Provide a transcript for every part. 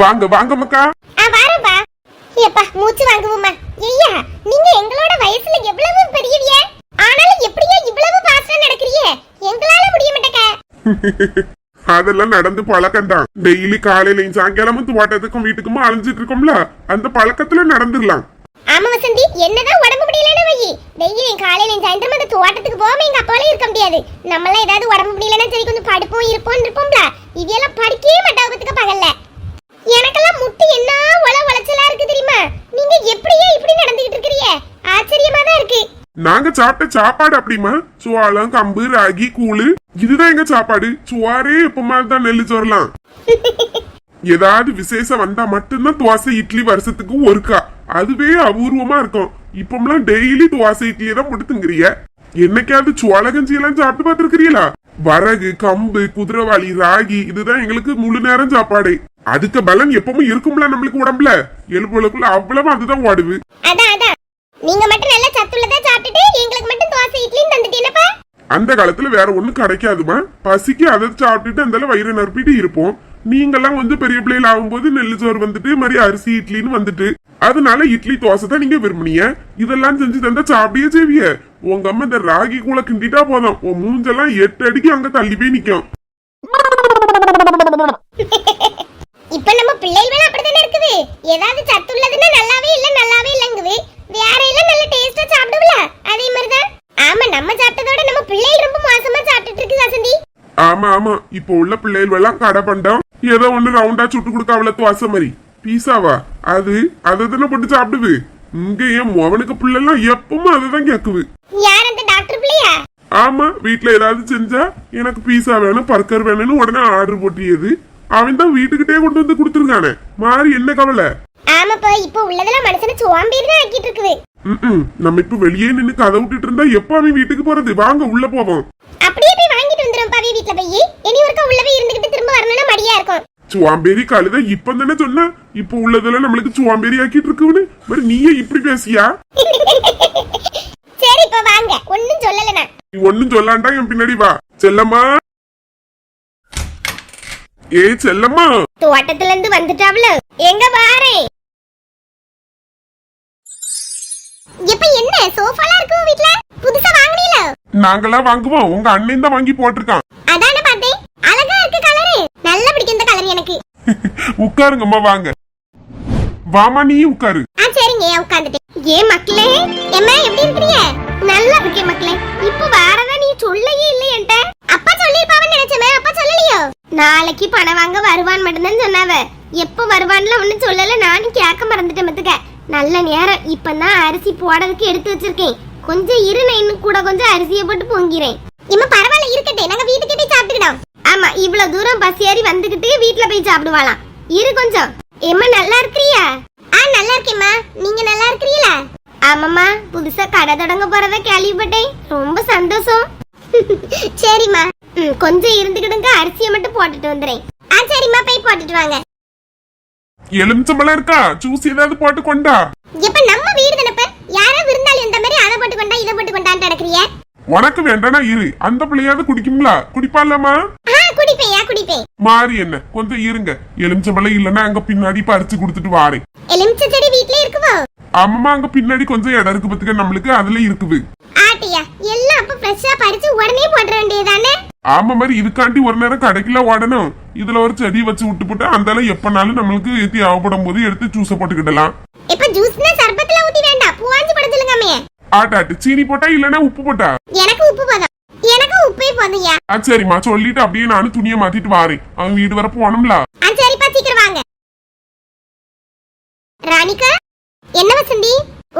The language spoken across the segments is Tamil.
வாங்க வாங்க மக்கா ஆ வாரேன்பா ஏப்பா மூச்சு வாங்குவோமா ஐயா நீங்க எங்களோட வயசுல எவ்வளவு பெரியவிய? ஆனாலும் எப்படியா இவ்வளவு பாஸ்டா நடக்கறியே? எங்களால முடிய மாட்டேக்க. அதெல்லாம் நடந்து பழக்கம்தான். டெய்லி காலையிலயும் சாயங்காலமும் தோட்டத்துக்கும் வீட்டுக்குமா அலைஞ்சிட்டு இருக்கோம்ல அந்த பழக்கத்துல நடந்துடலாம். ஆமா வசந்தி. என்னதான் உடம்பு முடியலன்னு வை. டெய்லியும் காலையில சாயந்தரம் அந்த தோட்டத்துக்கு போகாம எங்க அப்பாலே இருக்க முடியாது. நம்மளாம் ஏதாவது உடம்பு முடியலன்னா சரி கொஞ்சம் படுப்போம் இருப்போம் இருப்போம்ல. இவையெல்லாம் படிக்கவே மாட்டாவதுக்கு பகல்ல. எனக்கெல்லாம் முட்டி என்ன வள உளைச்சலா இருக்கு தெரியுமா? நீங்க எப்படியே இப்படி நடந்துகிட்டு இருக்கிறீங்க? ஆச்சரியமா தான் இருக்கு. நாங்க சாப்பிட்ட சாப்பாடு அப்படிமா சோளம் கம்பு ராகி கூழு. இதுதான் எங்க சாப்பாடு. சுவாரே எப்பமா தான் நெல்லு சோறலாம். ஏதாவது விசேஷம் வந்தா மட்டும்தான் தோசை இட்லி வருஷத்துக்கு ஒருக்கா. அதுவே அபூர்வமா இருக்கும். இப்பமெல்லாம் டெய்லி தோசை இட்லியை தான் கொடுத்துங்கிறிய என்னைக்காவது சோள எல்லாம் சாப்பிட்டு பார்த்துருக்கிறீங்களா? வரகு கம்பு குதிரைவாளி ராகி இதுதான் எங்களுக்கு முழு நேரம் சாப்பாடு. அதுக்கு பலன் எப்பவும் இருக்கும்ல நம்மளுக்கு உடம்புல. எலும்புகளுக்குள்ள அவ்வளவு அதுதான் ஓடுது. அதான் அதான். நீங்க மட்டும் நல்லா சத்துள்ளதா சாப்பிட்டுட்டு எங்களுக்கு மட்டும் தோசை இட்லின்னு தந்துட்டீங்கப்பா அந்த காலத்துல வேற ஒண்ணும் கிடைக்காதுமா. பசிக்கு அதை சாப்பிட்டுட்டு அந்த வயிறு நிரப்பிட்டு இருப்போம். நீங்கெல்லாம் வந்து பெரிய பிள்ளைகள் ஆகும்போது நெல்லு சோறு வந்துட்டு மாதிரி அரிசி இட்லின்னு வந்துட்டு. அதனால இட்லி தோசை தான் நீங்க விரும்புனீங்க. இதெல்லாம் செஞ்சு தந்தா சாப்பிடியே செய்விய. உங்க அம்மா இந்த ராகி கூழ கிண்டிட்டா போதும். உன் மூஞ்செல்லாம் எட்டு அடிக்கு அங்க தள்ளி போய் நிக்கும். இப்ப நம்ம பிள்ளைகள் அப்படித்தானே இருக்குது? ஏதாவது சத்து உள்ளதுன்னா நல்லாவே இல்ல நல்லாவே இல்லங்குது. வேற எல்லாம் நல்ல டேஸ்டா சாப்பிடுவல அதே மாதிரிதான். ஆமா நம்ம சாப்பிட்டதோட நம்ம பிள்ளைகள் ரொம்ப மோசமா சாப்பிட்டுட்டு இருக்கு வசந்தி. ஆமா ஆமா. இப்போ உள்ள பிள்ளைகள் எல்லாம் கடை பண்டம். ஏதோ ஒண்ணு ரவுண்டா சுட்டு கொடுக்க அவள துவாச மாதிரி. பீஸாவா? அது அதை தானே போட்டு சாப்பிடுது. இங்க என் மொவனுக்கு பிள்ளைலாம் எப்பவும் அதை தான் கேக்குது யார் அந்த டாக்டர் பிள்ளையா? ஆமா வீட்ல ஏதாவது செஞ்சா எனக்கு பீஸா வேணும் பர்கர் வேணும்னு உடனே ஆர்டர் போட்டியது. அவன் தான் வீட்டுக்கிட்டே கொண்டு வந்து கொடுத்துருக்கானே. மாறி என்ன கவலை? ஆமாப்பா இப்ப உள்ளதெல்லாம் மனுஷனை சோம்பேறி ஆக்கிட்டு இருக்குது ம்ம். நம்ம இப்ப வெளியே நின்னு கதை விட்டுட்டு இருந்தா எப்ப அவன் வீட்டுக்கு போறது? வாங்க உள்ள போவோம். அப்படியே போய் வாங்கிட்டு வந்துரும் பாவி வீட்ல போய். இனி ஒருக்கா உள்ள போய் இருந்துகிட்டு திரும்ப வரணும்னா மடியா இருக்கும். சுவாம்பேரி கழுத இப்ப தானே சொன்ன? இப்ப உள்ளதெல்லாம் நம்மளுக்கு சுவாம்பேரி ஆக்கிட்டு இருக்குன்னு மாதிரி நீயே இப்படி பேசியா? சரி இப்ப வாங்க. ஒண்ணும் சொல்லல நான். நீ ஒண்ணும் சொல்லாண்டா என் பின்னாடி வா. செல்லம்மா. ஏய் செல்லம்மா. தோட்டத்துல இருந்து வந்துட்டாவ்ல. எங்க வாரேன் இப்ப என்ன சோஃபாலாம் இருக்கு வீட்ல? புதுசா வாங்குனீல? நாங்கெல்லாம் வாங்குவோம். உங்க அண்ணன் தான் வாங்கி போட்டிருக்கான். அதானே பார்த்தேன். அழகா இருக்கு கலரு நல்லா பிடிக்கும் இந்த கலர் எனக்கு. உட்காருங்கம்மா வாங்க. வாமா நீ உட்காரு. ஆ சரிங்க உட்காந்துட்டேன். ஏ மக்களே எம்மா எப்படி இருக்கிறீங்க? நல்லா இருக்கேன் மக்களே. இப்போ வாரதா நீ சொல்லவே இல்லை என்கிட்ட. அப்பா சொல்லிருப்பாவன்னு நினைச்சமே அப்பா சொல்லலையோ? நாளைக்கு பணம் வாங்க வருவான் மட்டும்தான் சொன்னாவ. எப்ப வருவான்ல ஒன்னும் சொல்லல நானும் கேட்க மறந்துட்டேன் மத்துக்க நல்ல நேரம். இப்பதான் அரிசி போடுறதுக்கு எடுத்து வச்சிருக்கேன். கொஞ்சம் இரு நான் இன்னும் கூட கொஞ்சம் அரிசியை போட்டு பொங்கிறேன். இம்மா பரவாயில்ல இருக்கட்ടെ நாங்க வீட்டுக்கு போய் சாப்பிட்டுக்கிட்டோம். ஆமா இவ்வளவு தூரம் பஸ் ஏறி வந்துகிட்டு வீட்ல போய் சாப்பிடுவாளாம். இரு கொஞ்சம். எம்மா நல்லா இருக்கிறியா? ஆ நல்லா இருக்கேம்மா. நீங்க நல்லா இருக்கிறீங்களா? ஆமாம்மா புதுசா கடை தொடங்க போறத கேள்விப்பட்டேன். ரொம்ப சந்தோஷம். சரிம்மா. ம், கொஞ்சம் இருந்துக்கிடுங்க அரிசியை மட்டும் போட்டுட்டு வந்துறேன். ஆ சரிம்மா போய் போட்டுட்டு வாங்க. எலுமிச்சம்பழம் இருக்கா? ஜூஸ் ஏதாவது போட்டு கொண்டா? இப்ப நம்ம வீடு தானப்ப? யாரோ விருந்தாளி இந்த மாதிரி அதை போட்டு கொண்டா இதை போட்டு கொண்டான்னு நடக்கிறிய உனக்கு வேண்டானா இரு. அந்த பிள்ளையாவது குடிக்கும்ல. குடிப்பாலம்மா ஆ குடிப்பேன் மாறி என்ன? கொஞ்சம் இருங்க. எலுமிச்சம்பழம் இல்லைன்னா அங்க பின்னாடி பறிச்சு கொடுத்துட்டு வாரேன். எலுமிச்சை செடி வீட்லயே இருக்குவோ? அம்மா அங்க பின்னாடி கொஞ்சம் இடம் இருக்கு பத்துக்க. நம்மளுக்கு அதுல இருக்குது. ஆட்டியா எல்லாம் அப்ப ஃப்ரெஷ்ஷா பறிச்சு உடனே போட்டுற வேண்டியதானே ஆமா மாதிரி இதுக்காண்டி ஒரு நேரம் கடைக்குள்ள ஓடணும். இதுல ஒரு செடி வச்சு விட்டு போட்டு அந்த எப்பனாலும் நம்மளுக்கு தேவைப்படும் போது எடுத்து ஜூஸ போட்டுக்கிடலாம். இப்ப ஜூஸ்னா சர்பத்துல ஊத்தி வேண்டாம். பூவாஞ்சு பட சொல்லுங்க ஆட்டாட்டு சீனி போட்டா இல்லைன்னா உப்பு போட்டா? எனக்கு உப்பு போதும். எனக்கு உப்பே போதும்யா ஆ சரிம்மா. சொல்லிட்டு அப்படியே நானும் துணியை மாத்திட்டு வாரேன். அவன் வீடு வர போகணும்ல? ஆ சரிப்பா சீக்கிரம் வாங்க. ராணிகா என்ன வசந்தி?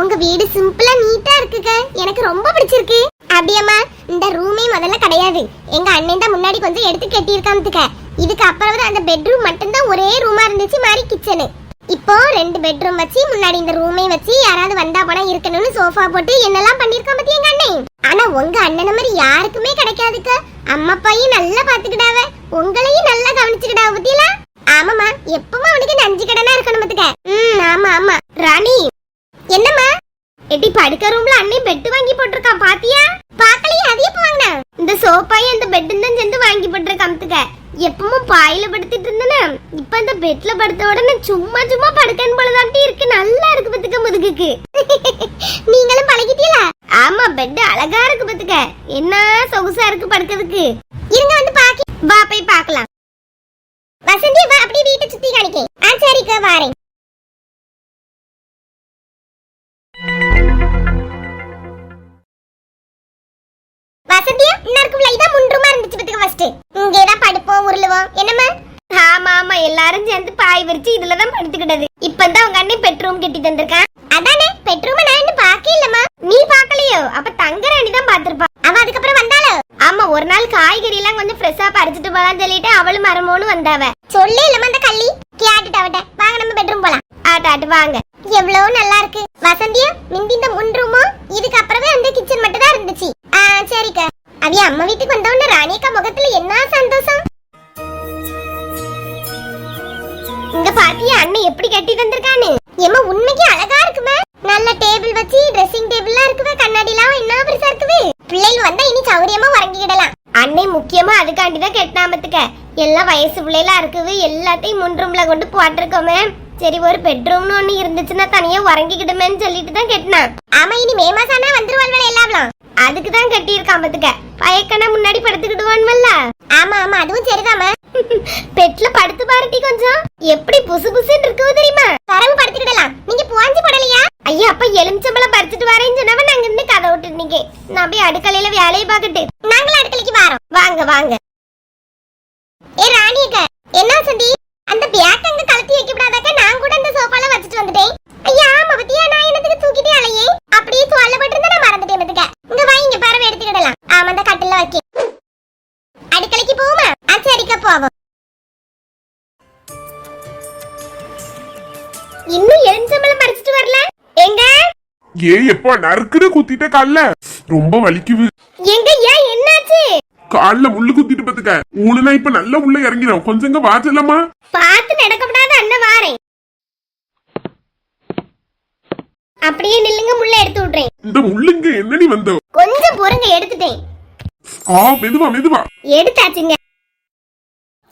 உங்க வீடு சிம்பிளா நீட்டா இருக்குங்க எனக்கு ரொம்ப பிடிச்சிருக்கு. அப்படியாம்மா இந்த ரூமே முதல்ல கிடையாது. எங்க அண்ணன் தான் முன்னாடி கொஞ்சம் எடுத்து கட்டியிருக்காமத்துக்க இதுக்கு அப்புறம் தான் அந்த பெட்ரூம் மட்டும்தான் ஒரே ரூமா இருந்துச்சு மாதிரி கிச்சனு இப்போ ரெண்டு பெட்ரூம் வச்சு முன்னாடி இந்த ரூமே வச்சு யாராவது வந்தா போனா இருக்கணும்னு சோஃபா போட்டு என்னெல்லாம் பண்ணிருக்கான் பத்தி எங்க அண்ணன்? ஆனா உங்க அண்ணன மாதிரி யாருக்குமே கிடைக்காதுக்க. அம்மா பையன் நல்லா பாத்துக்கிடாவ உங்களையும் நல்லா கவனிச்சுக்கிடா பத்தியெல்லாம்? ஆமாமா எப்பவும் அவனுக்கு நஞ்சு கடனா இருக்கணும் பத்துக்க. ம் ஆமா ஆமா. ராணி என்னம்மா? எட்டி படுக்க ரூம்ல அண்ணன் பெட்டு வாங்கி போட்டிருக்கான் பாத்தியா? பாக்கலையே அது எப்ப வாங்கின? இந்த சோப்பாயும் அந்த பெட்டும் தான் சேர்ந்து வாங்கி போட்டுற கமத்துக்க எப்பவும் பாயில படுத்துட்டு இருந்தேனா. இப்ப அந்த பெட்ல படுத்த உடனே சும்மா சும்மா படுக்கன் போலதாட்டி இருக்கு. நல்லா இருக்கு பத்துக்க முதுகுக்கு. நீங்களும் பழகிட்டீங்களா? ஆமா பெட் அழகா இருக்கு பத்துக்க. என்ன சொகுசா இருக்கு படுக்கிறதுக்கு. இருங்க வந்து பாக்கி வா போய் பாக்கலாம். வசந்தி வா அப்படியே வீட்டை சுத்தி காணிக்கேன் ஆ சரிக்கா வாரேன். என்னம்மா? ஆமா ஆமா எல்லாரும் சேர்ந்து பாய் விரிச்சு இதுல தான் படுத்துக்கிட்டது இப்பதான் உங்க அண்ணன் பெட்ரூம் கட்டி தந்திருக்கான். அதானே பெட்ரூம் நான் இன்னும் பார்க்கவே இல்லம்மா. நீ பாக்கலையோ அப்ப தங்கராணி தான் பாத்திருப்பா அவ அதுக்கப்புறம் வந்தாளோ? ஆமா ஒரு நாள் காய்கறி எல்லாம் கொஞ்சம் ஃப்ரெஷ்ஷா பறிச்சிட்டு போலாம்னு சொல்லிட்டு அவளும் மரமோனும் வந்தாவ. சொல்லி இல்லம்மா அந்த கள்ளி. கேட்டுட்டு அவட்ட வாங்க நம்ம பெட்ரூம் போலாம். ஆட்டாட்டு வாங்க. எவ்வளவு நல்லா இருக்கு. வசந்தியா மிந்தி இந்த முன் ரூமோ இதுக்கு அப்புறமே அந்த கிச்சன் மட்டும் தான் இருந்துச்சு. ஆ சரிக்கா. அவிய அம்மா வீட்டுக்கு வந்தவொடனே ராணிக்கா முகத்துல என்ன சந்தோஷம்? இங்க பாத்தியா அண்ணன் எப்படி கட்டி தந்திருக்கானு ஏமா உண்மைக்கு அழகா இருக்குமே. நல்ல டேபிள் வச்சு ட்ரெஸ்ஸிங் டேபிள்லாம் இருக்குவே கண்ணாடிலாம் என்ன பெருசா இருக்குது? பிள்ளைகள் வந்தா இனி சௌரியமா உறங்கிக்கிடலாம். அன்னை முக்கியமா அதுக்காண்டி தான் கெட்டாமத்துக்க எல்லாம் வயசு பிள்ளைகளா இருக்குது எல்லாத்தையும் முன் ரூம்ல கொண்டு போட்டிருக்கோமே. சரி ஒரு பெட்ரூம்னு ஒண்ணு இருந்துச்சுன்னா தனியா உறங்கிக்கிடுமேன்னு சொல்லிட்டு தான் கெட்டினான். ஆமா இனி மே மாசம் ஆனா வந்துருவாள் எல்லாவளும் அதுக்கு தான் கட்டியிருக்கான் பத்துக்க. பயக்கனா முன்னாடி படுத்துக்கிடுவான்மல்ல ஆமா ஆமா அதுவும் சரிதாமா பெட்ல படுத்து பாருட்டி கொஞ்சம். எப்படி புசு புசுன்னு இருக்குது தெரியுமா? தரவு படுத்துக்கிடலாம். நீங்க புவாஞ்சு போடலையா? ஐயா அப்ப எலுமிச்சம்பளம் பறிச்சுட்டு வரேன்னு சொன்னவன் நாங்க இருந்து கதை விட்டு நிக்க. நான் போய் அடுக்கலையில வேலையை பார்க்கட்டு. ஏ எப்போ நறுக்குன்னு குத்திட்ட கால்ல. ரொம்ப வலிக்குது. எங்க ஏன் என்னாச்சு? கால்ல முள்ளு குத்திட்டு பத்துக்க. ஊனுனா இப்ப நல்ல உள்ள இறங்கிடும் கொஞ்சங்க வாச்சலமா பார்த்து நடக்கப்படாத அண்ணன் வாரேன் அப்படியே நில்லுங்க முள்ள எடுத்து விடுறேன். இந்த முள்ளுங்க என்னடி வந்த? கொஞ்சம் பொறுங்க எடுத்துட்டேன். ஆ மெதுவா மெதுவா. எடுத்தாச்சுங்க.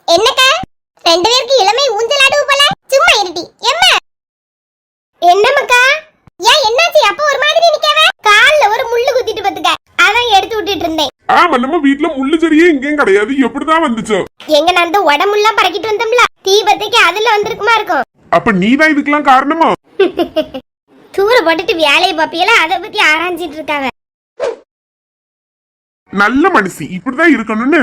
என்னக்கா? ரெண்டு பேருக்கு இளமை ஊஞ்சலாடுவு போல? சும்மா இருட்டி எம்மா என்னமக்கா? ஏன் என்னாச்சு? அப்ப ஒரு மாதிரி நிக்கவ? கால்ல ஒரு முள்ளு குத்திட்டு பத்துக்க. அதான் எடுத்து விட்டுட்டு இருந்தேன். ஆமா நம்ம வீட்ல முள்ளு செடியே எங்கேயும் கிடையாது. எப்படிதான் வந்துச்சோ. எங்க நான் அந்த உடம்புலாம் பறக்கிட்டு வந்தோம்ல? தீபத்துக்கு அதுல வந்திருக்குமா இருக்கும்? அப்ப நீதான் இதுக்கெல்லாம் காரணமா? தூர போட்டுட்டு வேலையை பாப்பியெல்லாம் அதை பத்தி ஆராய்ஞ்சிட்டு இருக்காங்க. நல்ல மனுஷி இப்படிதான் இருக்கணும்னு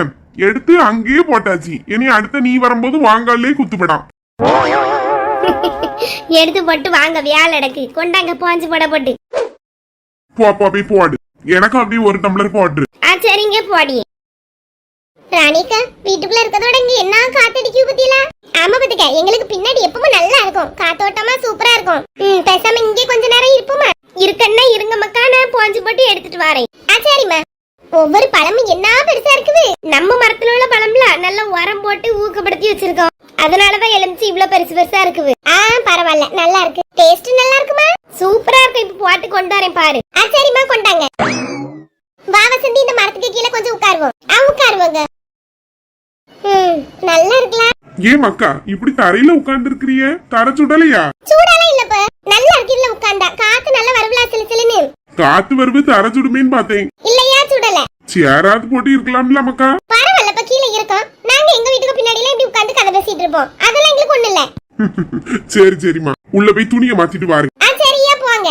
எடுத்து அங்கேயே போட்டாச்சு. இனி அடுத்த நீ வரும்போது வாங்காலே குத்துப்படாம். எடுத்து போட்டு வாங்க வேலை அடக்கு கொண்டாங்க போஞ்சு போட போட்டு. போ போ போய் போடு. எனக்கு அப்படியே ஒரு டம்ளர் போட்டு ஆ சரிங்க போடி. ராணிக்கா வீட்டுக்குள்ள இருக்கதோட இங்க என்ன காத்தடிக்கு பத்தியில? ஆமா பத்துக்க எங்களுக்கு பின்னாடி எப்பவும் நல்லா இருக்கும். காத்தோட்டமா சூப்பரா இருக்கும். ம் பேசாம இங்கே கொஞ்ச நேரம் இருப்போமா? இருக்கன்னா இருங்க மக்கா நான் போஞ்சு போட்டு எடுத்துட்டு வரேன். ஆ சரிம்மா. ஒவ்வொரு பழமும் என்ன பெருசா இருக்குது? நம்ம மரத்துல உள்ள பழம்ல நல்ல உரம் போட்டு ஊக்கப்படுத்தி வச்சிருக்கோம். அதனாலதான் எலுமிச்சு இவ்வளவு பெருசு பெருசா இருக்குது. ஆ பரவாயில்ல. நல்லா இருக்கு. டேஸ்ட் நல்லா இருக்குமா? சூப்பரா இருக்கும். இப்ப போட்டு கொண்டு வரேன் பாரு. ஆ சரிம்மா கொண்டாங்க. வா வசந்தி இந்த மரத்துக்கு கீழே கொஞ்சம் உட்காருவோம். ஆ உட்காருவோங்க. ம் நல்லா இருக்கலாம். ஏன் மக்கா இப்படி தரையில உட்கார்ந்து இருக்கிறிய தர சுடலையா? சூடாலாம் இல்லப்ப நல்லா இருக்கு இதுல உட்கார்ந்தா. காத்து நல்லா வருவலா சிலு சிலுன்னு. காத்து வருது தர சுடுமேன்னு பார்த்தேன். இல்லையா சுடல? சேராது போட்டு இருக்கலாம்ல மக்கா. பரவாயில்லப்ப கீழே இருக்கோம். நாங்க எங்க வீட்டுக்கு பின்னாடிலாம் இப்படி உட்கார்ந்து கதை பேசிட்டு இருப்போம். அதெல்லாம் எங்களுக்கு ஒண்ணு இல்ல. சரி சரிம்மா. உள்ள போய் துணியை மாத்திட்டு வாரு. சரியா போவாங்க?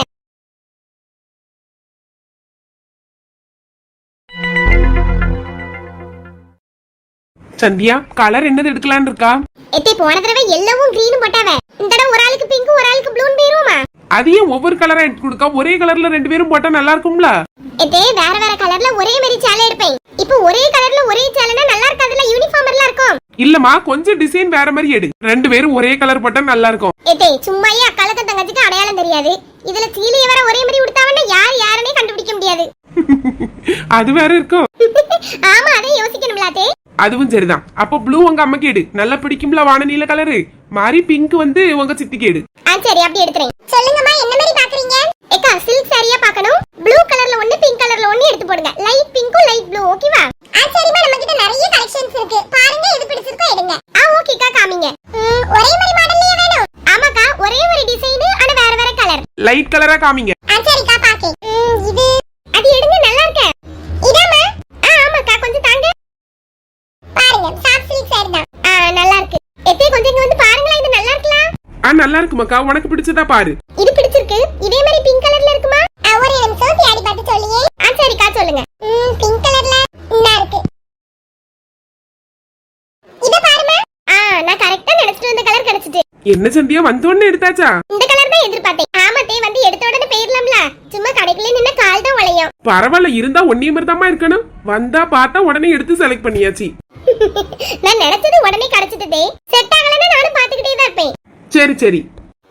சந்தியா கலர் என்னது எடுக்கலான்னு இருக்கா? எத்தே போன தடவை எல்லோவும் கிரீனும் போட்டாவ. இந்த தடவை ஒரு ஆளுக்கு பிங்க் ஒரு ஆளுக்கு ப்ளூன்னு போயிருவோமா? அதையும் ஒவ்வொரு கலரா எடுத்து கொடுக்கா? ஒரே கலர்ல ரெண்டு பேரும் போட்டா நல்லா இருக்கும்ல? எத்தே வேற வேற கலர்ல ஒரே மாதிரி சேலை எடுப்பேன். இப்போ ஒரே கலர்ல ஒரே சேலைனா நல்லா இருக்காதுல யூனிஃபார்ம் எல்லாம் இருக்கும். இல்லம்மா கொஞ்சம் டிசைன் வேற மாதிரி எடு. ரெண்டு பேரும் ஒரே கலர் போட்டா நல்லா இருக்கும். எத்தே சும்மாயே அக்காலத்த தங்கச்சிக்கு அடையாளம் தெரியாது? இதுல சீலைய வர ஒரே மாதிரி உடுத்தாவன்னா யார் யாருன்னே கண்டுபிடிக்க முடியாது. அது வேற இருக்கும். ஆமா அதை யோசிக்கணும்லாத்தே அதுவும் சரிதான். அப்போ ப்ளூ உங்க அம்மாக்கு எடு. நல்லா பிடிக்கும்ல வான நீல கலரு மாறி பிங்க் வந்து உங்க சித்திக்கு எடு. ஆ சரி அப்படி எடுத்துறேன். சொல்லுங்கம்மா என்ன மாதிரி பாக்குறீங்க ஏக்கா சில்க் சாரியா பார்க்கணும். ப்ளூ கலர்ல ஒண்ணு பிங்க் கலர்ல ஒண்ணு எடுத்து போடுங்க. லைட் பிங்க்கும் லைட் ப்ளூ ஓகேவா ஆ சரிம்மா நம்ம கிட்ட நிறைய கலெக்ஷன்ஸ் இருக்கு. பாருங்க எது பிடிச்சிருக்கோ எடுங்க. ஆ ஓகேக்கா காமிங்க. ஒரே மாதிரி மாடல்லயே வேணும். ஆமாக்கா ஒரே ஒரு டிசைன் ஆனா வேற வேற கலர் லைட் கலரா காமிங்க. இருக்குமாக்கா உனக்கு பிடிச்சதா பாரு. இது பிடிச்சிருக்கு. இதே மாதிரி பிங்க் கலர்ல இருக்குமா? ஒரு நிமிஷம். தேடி பார்த்து சொல்லியே. ஆ சரிக்கா சொல்லுங்க. பிங்க் கலர்ல இந்தா இருக்கு. இத பாருமா. ஆ நான் கரெக்ட்டா நினைச்சிட்டு வந்த கலர் கிடைச்சிட்டு. என்ன சந்தியா வந்தோடனே எடுத்தாச்சா? இந்த கலர் தான் எதிர்பார்த்தேன். ஆமாட்டே வந்து எடுத்த உடனே போயிடலாம்ல சும்மா கடைக்குள்ளே நின்ன கால் தான் உழையும். பரவாயில்ல இருந்தா ஒன்னே மாதிரி இருக்கணும். வந்தா பார்த்தா உடனே எடுத்து செலக்ட் பண்ணியாச்சு. நான் நினைச்சது உடனே கிடைச்சிட்டதே. செட் ஆகலன்னா நானும் பாத்துக்கிட்டே தான் இருப்பேன். சரி சரி.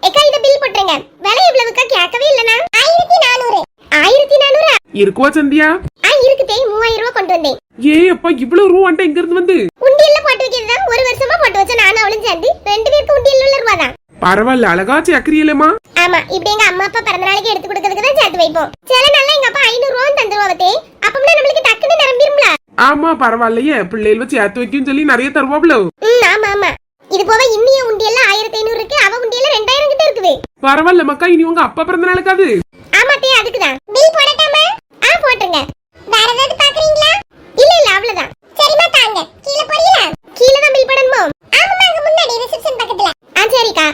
ஏக்கா இத பில் போட்டுருங்க. விலை எவ்வளவுக்கா கேட்கவே இல்லனா ஆயிரத்தி நானூறு. ஆயிரத்தி நானூறா? இருக்குவா சந்தியா? ஆ இருக்குதே. மூவாயிரம் ரூபாய் கொண்டு வந்தேன். ஏ அப்பா இவ்வளவு ரூபாண்ட எங்க இருந்து வந்து? உண்டியல்ல போட்டு வைக்கிறது தான் ஒரு வருஷமா போட்டு வச்ச நானும் அவளும் சேர்ந்து. ரெண்டு பேருக்கு உண்டியல் உள்ள ரூபா தான். பரவாயில்ல அழகாச்சு அக்கறியலமா? ஆமா இப்படி எங்க அம்மா அப்பா பிறந்த நாளைக்கு எடுத்து கொடுக்கறதுக்கு தான் சேர்த்து வைப்போம். சில நாள்ல எங்க அப்பா ஐநூறு ரூபா தந்துருவாவத்தே அப்பம்னா நம்மளுக்கு டக்குன்னு நிரம்பிரும்ல. ஆமா பரவாயில்லையே. பிள்ளைகள் வச்சு ஏத்து வைக்கும் சொல்லி நிறைய தருவாப்ல. ம் ஆமா ஆமா இது போக இன்னிய உண்டியல்ல ஆயிரத்தி ஐநூறு இருக்கு அவ உண்டியல்ல ரெண்டாயிரம் கிட்ட இருக்குது பரவாயில்ல மக்கா இனி உங்க அப்பா பிறந்த நாளுக்காது ஆமாட்டே அதுக்குதான். பில் போடட்டாமா ஆ போட்டுருங்க. வேற ஏதாவது பாக்குறீங்களா? இல்ல இல்ல அவ்வளவுதான். சரிமா தாங்க. கீழ போறீங்களா? கீழ தான் பில் போடணுமோ? ஆமாமா அங்க முன்னாடி ரிசப்ஷன் பக்கத்துல. ஆ சரிக்கா.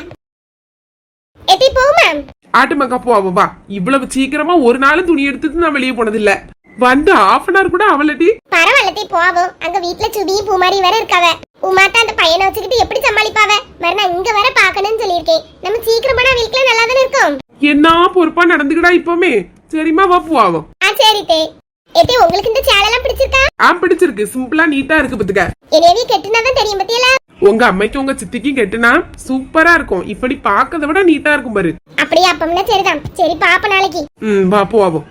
எத்தி போகுமா ஆட்டு மக்கா போ அவ வா. இவ்வளவு சீக்கிரமா ஒரு நாளும் துணி எடுத்துட்டு நான் வெளியே போனதில்ல. வந்து half அன் hour கூட அவளட்டி பரவாயில்லத்தி போவோம் அங்க வீட்ல சுபியும் பூமாரி வேற இருக்காவ உமாத்தா அந்த பையனை வச்சுக்கிட்டு எப்படி சமாளிப்பாவ? வேற நான் இங்க வர பாக்கணும்னு சொல்லியிருக்கேன். நம்ம சீக்கிரம் போனா வீட்டுல நல்லா தானே இருக்கும்? என்ன பொறுப்பா நடந்துக்கிடா இப்பவுமே சரிம்மா வா போவோம் ஆ சரி தே. எத்தி உங்களுக்கு இந்த சேலெல்லாம் பிடிச்சிருக்கா? ஆ பிடிச்சிருக்கு. சிம்பிளா நீட்டா இருக்கு பத்துக்க. என்னவே கெட்டுனாதான் தெரியும் பத்தியலா? உங்க அம்மைக்கும் உங்க சித்திக்கும் கெட்டுனா சூப்பரா இருக்கும். இப்படி பார்க்கறத விட நீட்டா இருக்கும் பாரு. அப்படியே அப்பம்னா சரிதான். சரி பாப்ப நாளைக்கு. ம் வா போவோம்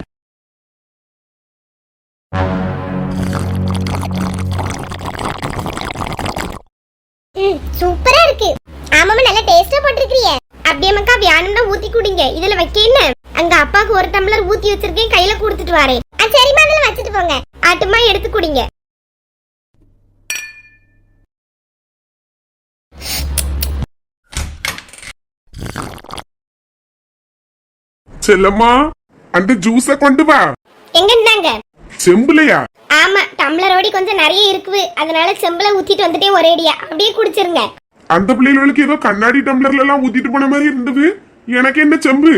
சூப்பரா இருக்கு. ஆமாமா நல்ல டேஸ்டா போட்டிருக்கிறிய. அப்படியே மக்கா வியானம் தான் ஊத்தி குடிங்க. இதுல வைக்க என்ன? அங்க அப்பாக்கு ஒரு டம்ளர் ஊத்தி வச்சிருக்கேன் கையில கொடுத்துட்டு வரேன். ஆ சரிம்மா அதுல வச்சுட்டு போங்க. ஆட்டுமா எடுத்து குடிங்க. செல்லம்மா அந்த ஜூஸ கொண்டு வா. எங்க இருந்தாங்க? செம்புலையா? டம்ளரோடி கொஞ்சம் நிறைய இருக்குது அதனால செம்புல ஊத்திட்டு வந்துட்டே ஒரேடியா அப்படியே குடிச்சிருங்க. அந்த பிள்ளைகளுக்கு ஏதோ கண்ணாடி டம்ளர்ல எல்லாம் ஊத்திட்டு போன மாதிரி இருந்தது. எனக்கு என்ன செம்பு?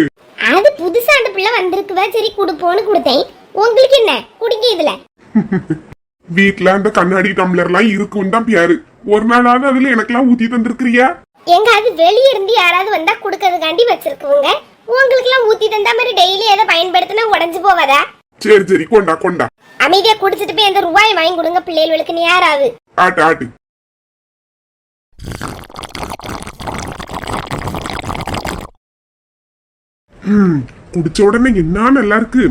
அது புதுசா அந்த பிள்ளை வந்திருக்குவா சரி குடுப்போன்னு கொடுத்தேன். உங்களுக்கு என்ன? குடிங்க இதுல. வீட்ல அந்த கண்ணாடி டம்ளர் எல்லாம் இருக்குன்னு தான் பேரு ஒரு நாளாவது அதுல எனக்கெல்லாம் ஊத்தி தந்திருக்கிறியா? எங்க அது வெளிய இருந்து யாராவது வந்தா குடுக்கறதுக்காண்டி வச்சிருக்குங்க உங்களுக்கு எல்லாம் ஊத்தி தந்தா மாதிரி டெய்லி எதை பயன்படுத்தினா உடஞ்சு போவாதா? சரி சரி கொண்டா கொண்டா. அமைதியா குடிச்சிட்டு போய் அந்த ரூபாய் வாங்கி கொடுங்க பிள்ளைகளுக்கு யாராவது ஆட்டு ஆட்டு. ம் குடிச்ச உடனே என்ன நல்லா இருக்கு?